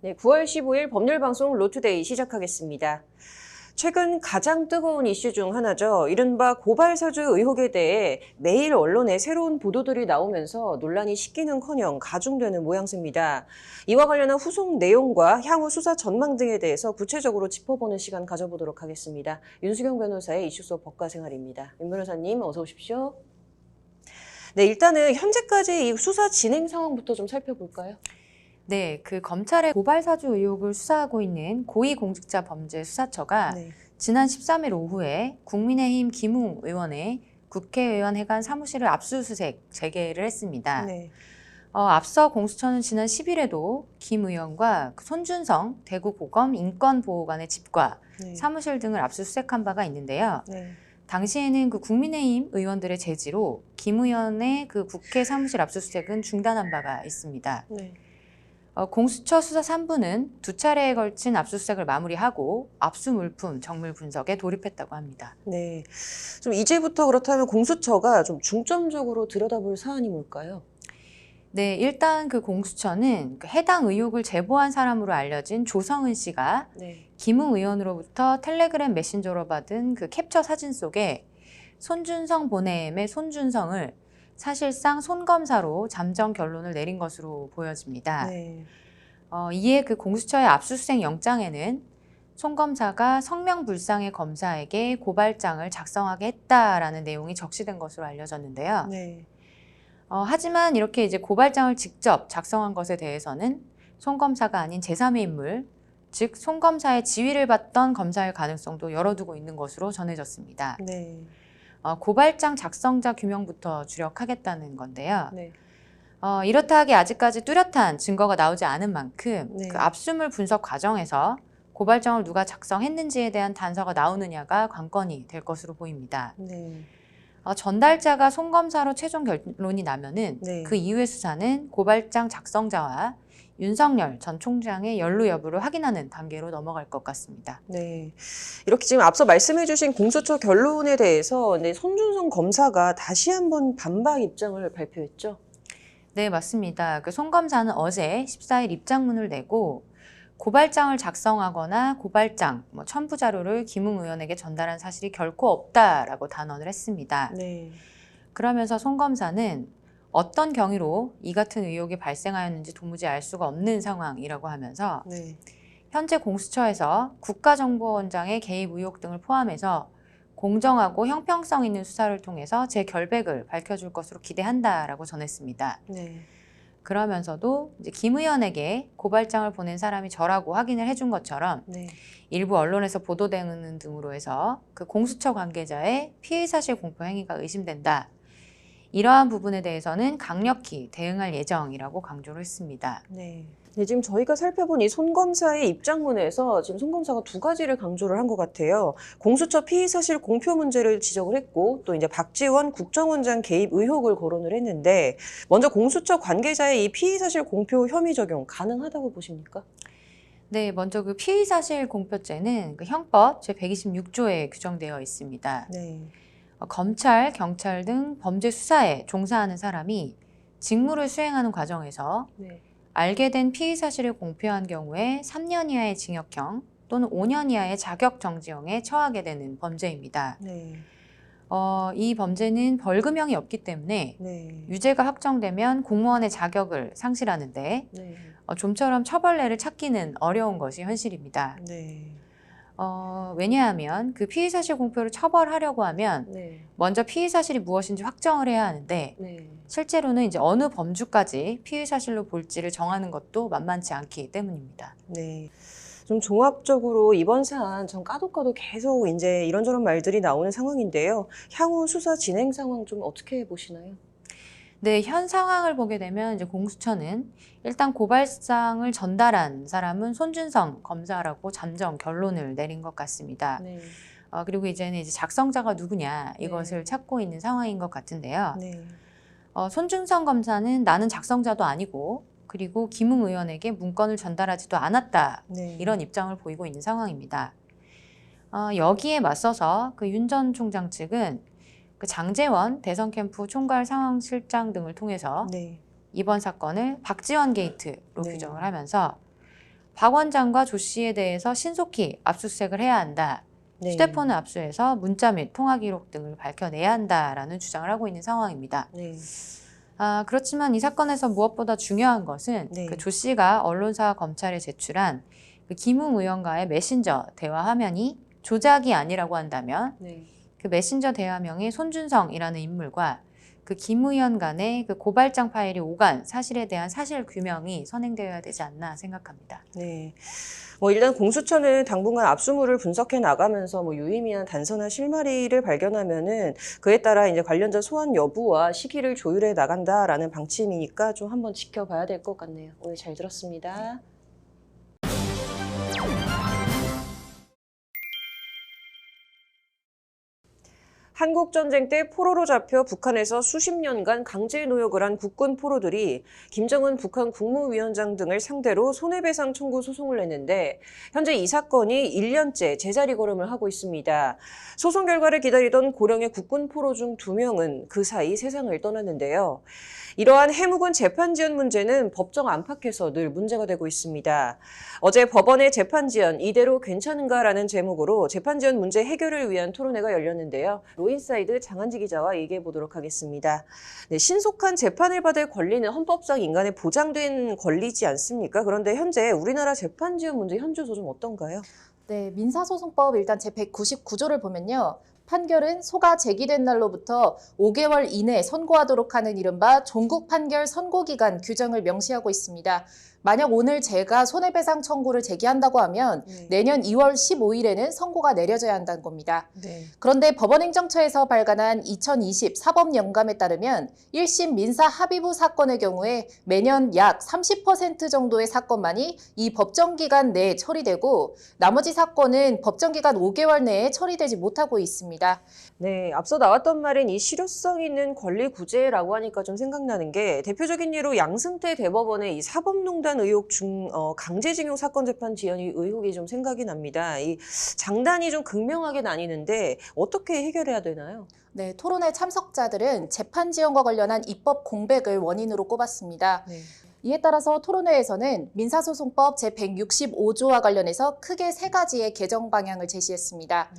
네, 9월 15일 법률방송 로투데이 시작하겠습니다. 최근 가장 뜨거운 이슈 중 하나죠. 이른바 고발사주 의혹에 대해 매일 언론에 새로운 보도들이 나오면서 논란이 식기는커녕 가중되는 모양새입니다. 이와 관련한 후속 내용과 향후 수사 전망 등에 대해서 구체적으로 짚어보는 시간 가져보도록 하겠습니다. 윤수경 변호사의 이슈 속 법과 생활입니다. 윤 변호사님 어서 오십시오. 네, 일단은 현재까지 이 수사 진행 상황부터 좀 살펴볼까요? 네, 그 검찰의 고발 사주 의혹을 수사하고 있는 고위공직자 범죄 수사처가 네. 지난 13일 오후에 국민의힘 김웅 의원의 국회의원 회관 사무실을 압수수색 재개를 했습니다. 네. 어, 앞서 공수처는 지난 10일에도 김 의원과 그 손준성 대구고검 인권보호관의 집과 네. 사무실 등을 압수수색한 바가 있는데요. 네. 당시에는 그 국민의힘 의원들의 제지로 김 의원의 그 국회 사무실 압수수색은 중단한 바가 있습니다. 네. 어, 공수처 수사 3부는 두 차례에 걸친 압수수색을 마무리하고 압수 물품 정밀 분석에 돌입했다고 합니다. 네. 좀 이제부터 그렇다면 공수처가 좀 중점적으로 들여다볼 사안이 뭘까요? 네, 일단 그 공수처는 그 해당 의혹을 제보한 사람으로 알려진 조성은 씨가 네. 김웅 의원으로부터 텔레그램 메신저로 받은 그 캡처 사진 속에 손준성 보냄의 손준성을 사실상 손검사로 잠정 결론을 내린 것으로 보여집니다. 네. 어, 이에 그 공수처의 압수수색 영장에는 송 검사가 성명불상의 검사에게 고발장을 작성하게 했다라는 내용이 적시된 것으로 알려졌는데요. 네. 어, 하지만 이렇게 이제 고발장을 직접 작성한 것에 대해서는 송 검사가 아닌 제3의 인물, 즉 송 검사의 지위를 받던 검사일 가능성도 열어두고 있는 것으로 전해졌습니다. 네. 어, 고발장 작성자 규명부터 주력하겠다는 건데요. 네. 어, 이렇다 하기 아직까지 뚜렷한 증거가 나오지 않은 만큼 네. 그 압수물 분석 과정에서 고발장을 누가 작성했는지에 대한 단서가 나오느냐가 관건이 될 것으로 보입니다. 네. 어, 전달자가 송 검사로 최종 결론이 나면은 네. 그 이후의 수사는 고발장 작성자와 윤석열 전 총장의 연루 여부를 확인하는 단계로 넘어갈 것 같습니다. 네. 이렇게 지금 앞서 말씀해 주신 공수처 결론에 대해서 네, 손준성 검사가 다시 한번 반박 입장을 발표했죠. 네, 맞습니다. 그송 검사는 어제 14일 입장문을 내고 고발장을 작성하거나 고발장, 뭐 첨부 자료를 김웅 의원에게 전달한 사실이 결코 없다라고 단언을 했습니다. 네. 그러면서 송 검사는 어떤 경위로 이 같은 의혹이 발생하였는지 도무지 알 수가 없는 상황이라고 하면서 네. 현재 공수처에서 국가정보원장의 개입 의혹 등을 포함해서 공정하고 형평성 있는 수사를 통해서 제 결백을 밝혀줄 것으로 기대한다라고 전했습니다. 네. 그러면서도 이제 김 의원에게 고발장을 보낸 사람이 저라고 확인을 해준 것처럼 네. 일부 언론에서 보도되는 등으로 해서 그 공수처 관계자의 피의 사실 공표 행위가 의심된다. 이러한 부분에 대해서는 강력히 대응할 예정이라고 강조를 했습니다. 네. 네, 지금 저희가 살펴본 이 손 검사의 입장문에서 지금 손 검사가 두 가지를 강조를 한 것 같아요. 공수처 피의 사실 공표 문제를 지적을 했고 또 이제 박지원 국정원장 개입 의혹을 거론을 했는데 먼저 공수처 관계자의 이 피의 사실 공표 혐의 적용 가능하다고 보십니까? 네, 먼저 그 피의 사실 공표죄는 그 형법 제 126조에 규정되어 있습니다. 네. 어, 검찰, 경찰 등 범죄 수사에 종사하는 사람이 직무를 수행하는 과정에서 네. 알게 된 피의 사실을 공표한 경우에 3년 이하의 징역형 또는 5년 이하의 자격정지형에 처하게 되는 범죄입니다. 네. 어, 이 범죄는 벌금형이 없기 때문에 네. 유죄가 확정되면 공무원의 자격을 상실하는데 네. 어, 좀처럼 처벌례를 찾기는 어려운 것이 현실입니다. 네. 어, 왜냐하면 그 피의 사실 공표를 처벌하려고 하면 네. 먼저 피의 사실이 무엇인지 확정을 해야 하는데 네. 실제로는 이제 어느 범주까지 피의 사실로 볼지를 정하는 것도 만만치 않기 때문입니다. 네. 좀 종합적으로 이번 사안 전 까도 까도 계속 이제 이런저런 말들이 나오는 상황인데요. 향후 수사 진행 상황 좀 어떻게 보시나요? 네, 현 상황을 보게 되면 이제 공수처는 일단 고발장을 전달한 사람은 손준성 검사라고 잠정 결론을 내린 것 같습니다. 네. 어, 그리고 이제는 이제 작성자가 누구냐 이것을 네. 찾고 있는 상황인 것 같은데요. 네. 어, 손준성 검사는 나는 작성자도 아니고 그리고 김웅 의원에게 문건을 전달하지도 않았다 네. 이런 입장을 보이고 있는 상황입니다. 어, 여기에 맞서서 그 윤 전 총장 측은 그 장재원 대선 캠프 총괄 상황 실장 등을 통해서 네. 이번 사건을 박지원 게이트로 네. 규정을 하면서 박 원장과 조 씨에 대해서 신속히 압수수색을 해야 한다. 네. 휴대폰을 압수해서 문자 및 통화 기록 등을 밝혀내야 한다라는 주장을 하고 있는 상황입니다. 네. 아, 그렇지만 이 사건에서 무엇보다 중요한 것은 네. 그조 씨가 언론사와 검찰에 제출한 그 김웅 의원과의 메신저 대화 화면이 조작이 아니라고 한다면 네. 그 메신저 대화명의 손준성이라는 인물과 그김 의원 간의 그 고발장 파일이 오간 사실에 대한 사실 규명이 선행되어야 되지 않나 생각합니다. 네. 뭐 일단 공수처는 당분간 압수물을 분석해 나가면서 뭐 유의미한 단서나 실마리를 발견하면은 그에 따라 이제 관련자 소환 여부와 시기를 조율해 나간다라는 방침이니까 좀 한번 지켜봐야 될 것 같네요. 오늘 잘 들었습니다. 한국 전쟁 때 포로로 잡혀 북한에서 수십 년간 강제 노역을 한 국군 포로들이 김정은 북한 국무위원장 등을 상대로 손해배상 청구 소송을 냈는데 현재 이 사건이 1년째 제자리 걸음을 하고 있습니다. 소송 결과를 기다리던 고령의 국군 포로 중 두 명은 그 사이 세상을 떠났는데요. 이러한 해묵은 재판 지연 문제는 법정 안팎에서 늘 문제가 되고 있습니다. 어제 법원의 재판 지연 이대로 괜찮은가라는 제목으로 재판 지연 문제 해결을 위한 토론회가 열렸는데요. 로인사이드 장한지 기자와 얘기해 보도록 하겠습니다. 네, 신속한 재판을 받을 권리는 헌법상 인간에 보장된 권리지 않습니까? 그런데 현재 우리나라 재판 지연 문제 현주소 좀 어떤가요? 네, 민사소송법 일단 제 199조를 보면요. 판결은 소가 제기된 날로부터 5개월 이내 선고하도록 하는 이른바 종국 판결 선고 기간 규정을 명시하고 있습니다. 만약 오늘 제가 손해배상 청구를 제기한다고 하면 내년 2월 15일에는 선고가 내려져야 한다는 겁니다. 네. 그런데 법원행정처에서 발간한 2020 사법연감에 따르면 1심 민사 합의부 사건의 경우에 매년 약 30% 정도의 사건만이 이 법정 기간 내에 처리되고 나머지 사건은 법정 기간 5개월 내에 처리되지 못하고 있습니다. 네, 앞서 나왔던 말인 이 실효성 있는 권리 구제라고 하니까 좀 생각나는 게 대표적인 예로 양승태 대법원의 이 사법농 단 의혹 중 어, 강제징용 사건 재판 지연이 의혹이 좀 생각이 납니다. 이 장단이 좀 극명하게 나뉘는데 어떻게 해결해야 되나요? 네, 토론회 참석자들은 재판 지연과 관련한 입법 공백을 원인으로 꼽았습니다. 네. 이에 따라서 토론회에서는 민사소송법 제165조와 관련해서 크게 세 가지의 개정 방향을 제시했습니다.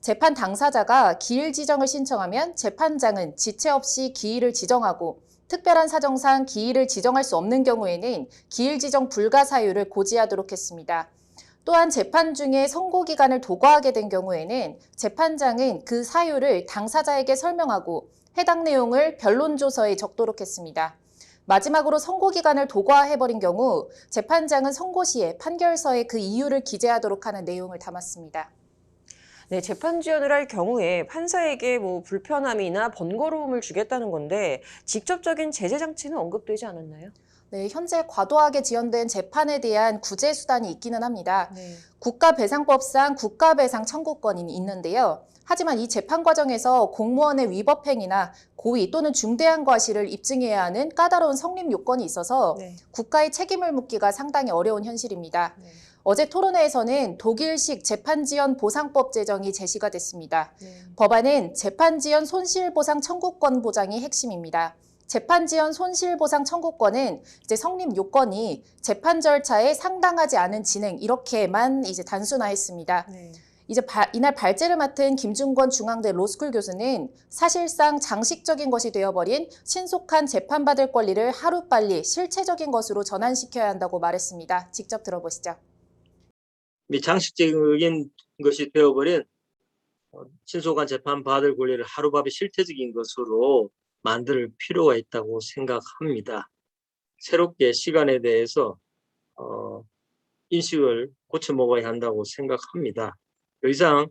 재판 당사자가 기일 지정을 신청하면 재판장은 지체 없이 기일을 지정하고 특별한 사정상 기일을 지정할 수 없는 경우에는 기일 지정 불가 사유를 고지하도록 했습니다. 또한 재판 중에 선고 기간을 도과하게 된 경우에는 재판장은 그 사유를 당사자에게 설명하고 해당 내용을 변론 조서에 적도록 했습니다. 마지막으로 선고 기간을 도과해버린 경우 재판장은 선고 시에 판결서에 그 이유를 기재하도록 하는 내용을 담았습니다. 네, 재판 지연을 할 경우에 판사에게 뭐 불편함이나 번거로움을 주겠다는 건데 직접적인 제재 장치는 언급되지 않았나요? 네, 현재 과도하게 지연된 재판에 대한 구제 수단이 있기는 합니다. 네. 국가배상법상 국가배상 청구권이 있는데요. 하지만 이 재판 과정에서 공무원의 위법 행위나 고의 또는 중대한 과실을 입증해야 하는 까다로운 성립 요건이 있어서 네. 국가의 책임을 묻기가 상당히 어려운 현실입니다. 네. 어제 토론회에서는 독일식 재판지연 보상법 제정이 제시가 됐습니다. 네. 법안은 재판지연 손실보상 청구권 보장이 핵심입니다. 재판지연 손실보상 청구권은 이제 성립 요건이 재판 절차에 상당하지 않은 진행 이렇게만 이제 단순화했습니다. 네. 이제 바- 이날 발제를 맡은 김중권 중앙대 로스쿨 교수는 사실상 장식적인 것이 되어버린 신속한 재판받을 권리를 하루빨리 실체적인 것으로 전환시켜야 한다고 말했습니다. 직접 들어보시죠. 미 장식적인 것이 되어버린 어, 신속한 재판 받을 권리를 하루밥이 실태적인 것으로 만들 필요가 있다고 생각합니다. 새롭게 시간에 대해서 어, 인식을 고쳐 먹어야 한다고 생각합니다. 더 이상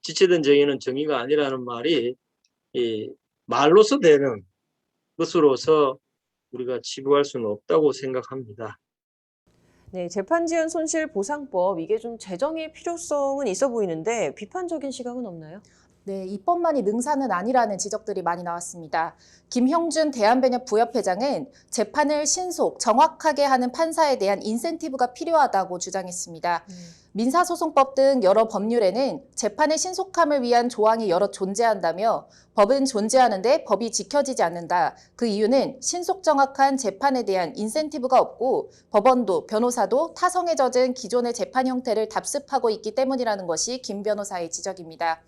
지체된 정의는 정의가 아니라는 말이 이 말로서 되는 것으로서 우리가 치부할 수는 없다고 생각합니다. 네, 재판지연 손실 보상법 이게 좀 재정의 필요성은 있어 보이는데 비판적인 시각은 없나요? 네, 입법만이 능사는 아니라는 지적들이 많이 나왔습니다. 김형준 대한변협 부협회장은 재판을 신속, 정확하게 하는 판사에 대한 인센티브가 필요하다고 주장했습니다. 민사소송법 등 여러 법률에는 재판의 신속함을 위한 조항이 여러 존재한다며 법은 존재하는데 법이 지켜지지 않는다. 그 이유는 신속 정확한 재판에 대한 인센티브가 없고 법원도 변호사도 타성에 젖은 기존의 재판 형태를 답습하고 있기 때문이라는 것이 김 변호사의 지적입니다.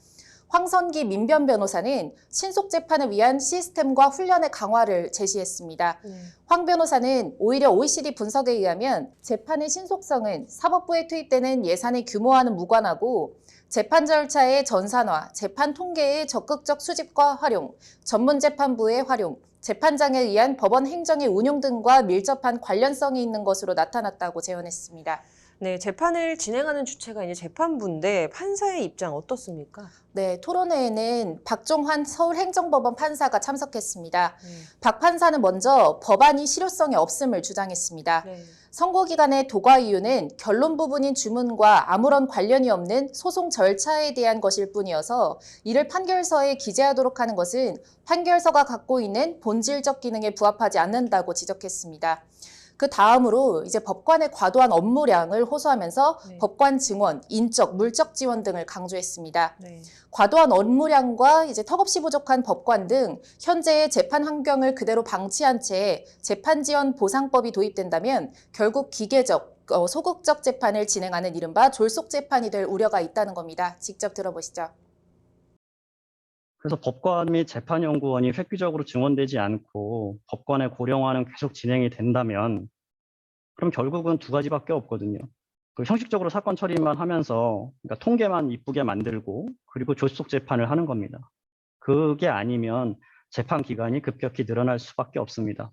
황선기 민변 변호사는 신속 재판을 위한 시스템과 훈련의 강화를 제시했습니다. 황 변호사는 오히려 OECD 분석에 의하면 재판의 신속성은 사법부에 투입되는 예산의 규모와는 무관하고 재판 절차의 전산화, 재판 통계의 적극적 수집과 활용, 전문 재판부의 활용, 재판장에 의한 법원 행정의 운용 등과 밀접한 관련성이 있는 것으로 나타났다고 재현했습니다. 네, 재판을 진행하는 주체가 이제 재판부인데 판사의 입장 어떻습니까? 네, 토론회에는 박종환 서울행정법원 판사가 참석했습니다. 박 판사는 먼저 법안이 실효성이 없음을 주장했습니다. 네. 선고 기간의 도과 이유는 결론 부분인 주문과 아무런 관련이 없는 소송 절차에 대한 것일 뿐이어서 이를 판결서에 기재하도록 하는 것은 판결서가 갖고 있는 본질적 기능에 부합하지 않는다고 지적했습니다. 그 다음으로 이제 법관의 과도한 업무량을 호소하면서 네. 법관 증원, 인적, 물적 지원 등을 강조했습니다. 네. 과도한 업무량과 이제 턱없이 부족한 법관 등 현재의 재판 환경을 그대로 방치한 채 재판 지원 보상법이 도입된다면 결국 기계적 어, 소극적 재판을 진행하는 이른바 졸속 재판이 될 우려가 있다는 겁니다. 직접 들어보시죠. 그래서 법관 및 재판연구원이 획기적으로 증원되지 않고 법관의 고령화는 계속 진행이 된다면 그럼 결국은 두 가지밖에 없거든요. 그 형식적으로 사건 처리만 하면서 그러니까 통계만 이쁘게 만들고 그리고 졸속 재판을 하는 겁니다. 그게 아니면 재판 기간이 급격히 늘어날 수밖에 없습니다.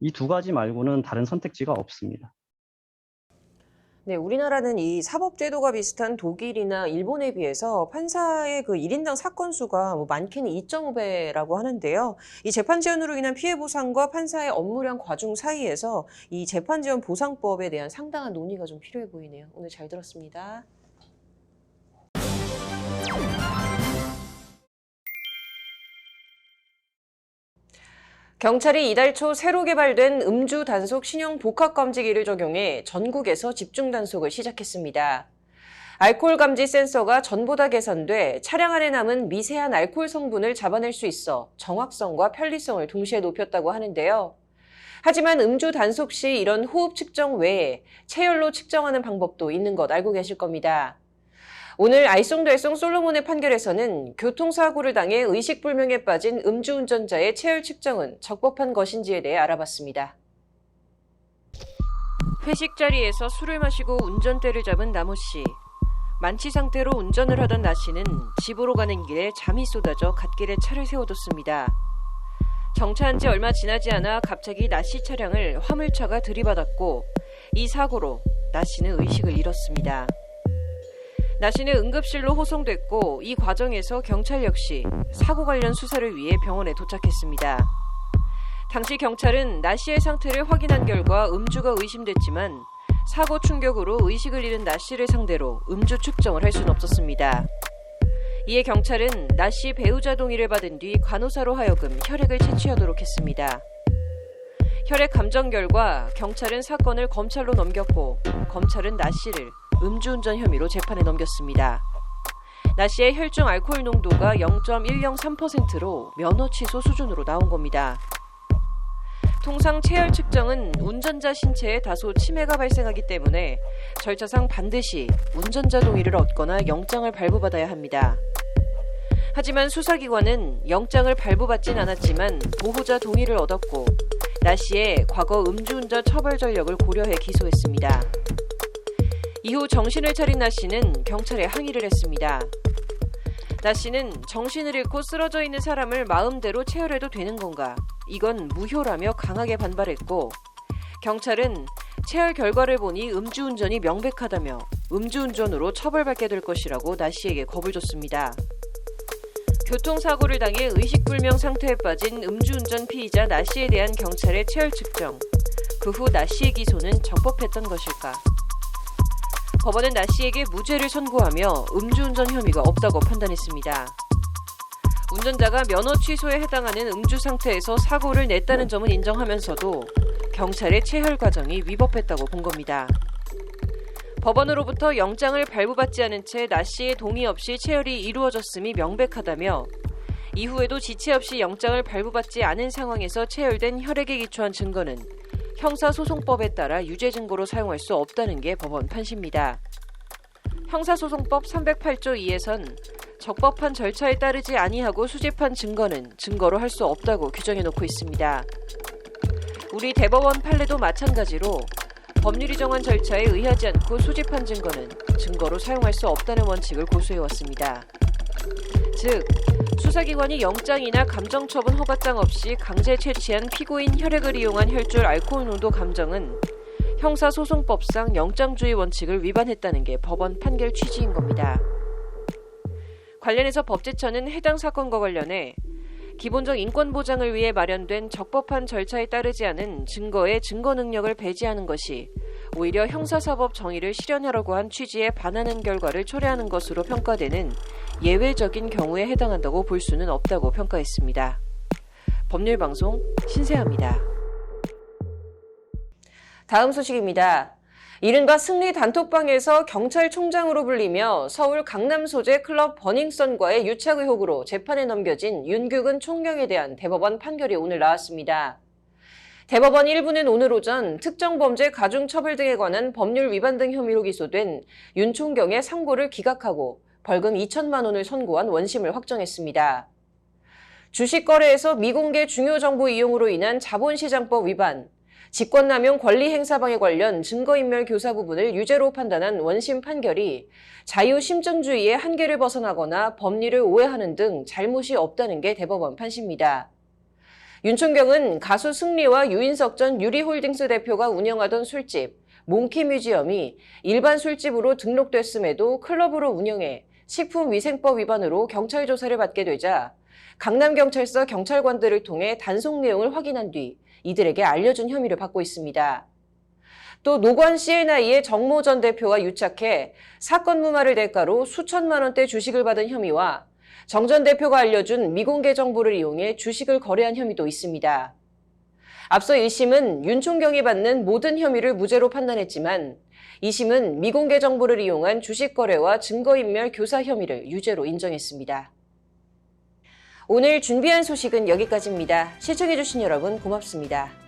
이 두 가지 말고는 다른 선택지가 없습니다. 네, 우리나라는 이 사법제도가 비슷한 독일이나 일본에 비해서 판사의 그 1인당 사건 수가 뭐 많게는 2.5배라고 하는데요. 이 재판 지연으로 인한 피해 보상과 판사의 업무량 과중 사이에서 이 재판 지연 보상법에 대한 상당한 논의가 좀 필요해 보이네요. 오늘 잘 들었습니다. 경찰이 이달 초 새로 개발된 음주 단속 신형 복합 감지기를 적용해 전국에서 집중 단속을 시작했습니다. 알코올 감지 센서가 전보다 개선돼 차량 안에 남은 미세한 알코올 성분을 잡아낼 수 있어 정확성과 편리성을 동시에 높였다고 하는데요. 하지만 음주 단속 시 이런 호흡 측정 외에 체열로 측정하는 방법도 있는 것 알고 계실 겁니다. 오늘 알쏭달쏭 솔로몬의 판결에서는 교통사고를 당해 의식불명에 빠진 음주운전자의 체열 측정은 적법한 것인지에 대해 알아봤습니다. 회식 자리에서 술을 마시고 운전대를 잡은 나모 씨. 만취 상태로 운전을 하던 나 씨는 집으로 가는 길에 잠이 쏟아져 갓길에 차를 세워뒀습니다. 정차한 지 얼마 지나지 않아 갑자기 나 씨 차량을 화물차가 들이받았고 이 사고로 나 씨는 의식을 잃었습니다. 나 씨는 응급실로 호송됐고 이 과정에서 경찰 역시 사고 관련 수사를 위해 병원에 도착했습니다. 당시 경찰은 나 씨의 상태를 확인한 결과 음주가 의심됐지만 사고 충격으로 의식을 잃은 나 씨를 상대로 음주 측정을 할 수는 없었습니다. 이에 경찰은 나씨 배우자 동의를 받은 뒤 간호사로 하여금 혈액을 채취하도록 했습니다. 혈액 감정 결과 경찰은 사건을 검찰로 넘겼고 검찰은 나 씨를 음주운전 혐의로 재판에 넘겼습니다. 나 씨의 혈중 알코올 농도가 0.103%로 면허 취소 수준으로 나온 겁니다. 통상 체열 측정은 운전자 신체에 다소 치매가 발생하기 때문에 절차상 반드시 운전자 동의를 얻거나 영장을 발부받아야 합니다. 하지만 수사기관은 영장을 발부받진 않았지만 보호자 동의를 얻었고 나 씨의 과거 음주운전 처벌 전력을 고려해 기소했습니다. 이후 정신을 차린 나 씨는 경찰에 항의를 했습니다. 나 씨는 정신을 잃고 쓰러져 있는 사람을 마음대로 체열해도 되는 건가? 이건 무효라며 강하게 반발했고 경찰은 체열 결과를 보니 음주운전이 명백하다며 음주운전으로 처벌받게 될 것이라고 나 씨에게 겁을 줬습니다. 교통사고를 당해 의식불명 상태에 빠진 음주운전 피의자 나 씨에 대한 경찰의 체열 측정. 그 후 나 씨의 기소는 적법했던 것일까? 법원은 나 씨에게 무죄를 선고하며 음주운전 혐의가 없다고 판단했습니다. 운전자가 면허 취소에 해당하는 음주 상태에서 사고를 냈다는 점은 인정하면서도 경찰의 체혈 과정이 위법했다고 본 겁니다. 법원으로부터 영장을 발부받지 않은 채 나 씨의 동의 없이 체혈이 이루어졌음이 명백하다며 이후에도 지체 없이 영장을 발부받지 않은 상황에서 체혈된 혈액에 기초한 증거는 형사소송법에 따라 유죄 증거로 사용할 수 없다는 게 법원 판시입니다. 형사소송법 308조 2에선 적법한 절차에 따르지 아니하고 수집한 증거는 증거로 할 수 없다고 규정해 놓고 있습니다. 우리 대법원 판례도 마찬가지로 법률이 정한 절차에 의하지 않고 수집한 증거는 증거로 사용할 수 없다는 원칙을 고수해 왔습니다. 즉, 수사기관이 영장이나 감정처분 허가장 없이 강제 채취한 피고인 혈액을 이용한 혈줄 알코올 농도 감정은 형사소송법상 영장주의 원칙을 위반했다는 게 법원 판결 취지인 겁니다. 관련해서 법제처는 해당 사건과 관련해 기본적 인권 보장을 위해 마련된 적법한 절차에 따르지 않은 증거의 증거 능력을 배제하는 것이 오히려 형사사법 정의를 실현하려고 한 취지에 반하는 결과를 초래하는 것으로 평가되는 예외적인 경우에 해당한다고 볼 수는 없다고 평가했습니다. 법률방송 신세아입니다. 다음 소식입니다. 이른바 승리 단톡방에서 경찰총장으로 불리며 서울 강남 소재 클럽 버닝썬과의 유착 의혹으로 재판에 넘겨진 윤규근 총경에 대한 대법원 판결이 오늘 나왔습니다. 대법원 1부는 오늘 오전 특정 범죄 가중 처벌 등에 관한 법률 위반 등 혐의로 기소된 윤 총경의 상고를 기각하고 벌금 2천만 원을 선고한 원심을 확정했습니다. 주식 거래에서 미공개 중요 정보 이용으로 인한 자본시장법 위반, 직권남용 권리행사방해 관련 증거인멸 교사 부분을 유죄로 판단한 원심 판결이 자유심증주의의 한계를 벗어나거나 법리를 오해하는 등 잘못이 없다는 게 대법원 판시입니다. 윤총경은 가수 승리와 유인석 전 유리홀딩스 대표가 운영하던 술집 몽키 뮤지엄이 일반 술집으로 등록됐음에도 클럽으로 운영해 식품위생법 위반으로 경찰 조사를 받게 되자 강남경찰서 경찰관들을 통해 단속 내용을 확인한 뒤 이들에게 알려준 혐의를 받고 있습니다. 또 노관 CNI의 정모 전 대표와 유착해 사건 무마를 대가로 수천만 원대 주식을 받은 혐의와 정 전 대표가 알려준 미공개 정보를 이용해 주식을 거래한 혐의도 있습니다. 앞서 1심은 윤 총경이 받는 모든 혐의를 무죄로 판단했지만 2심은 미공개 정보를 이용한 주식 거래와 증거인멸 교사 혐의를 유죄로 인정했습니다. 오늘 준비한 소식은 여기까지입니다. 시청해주신 여러분 고맙습니다.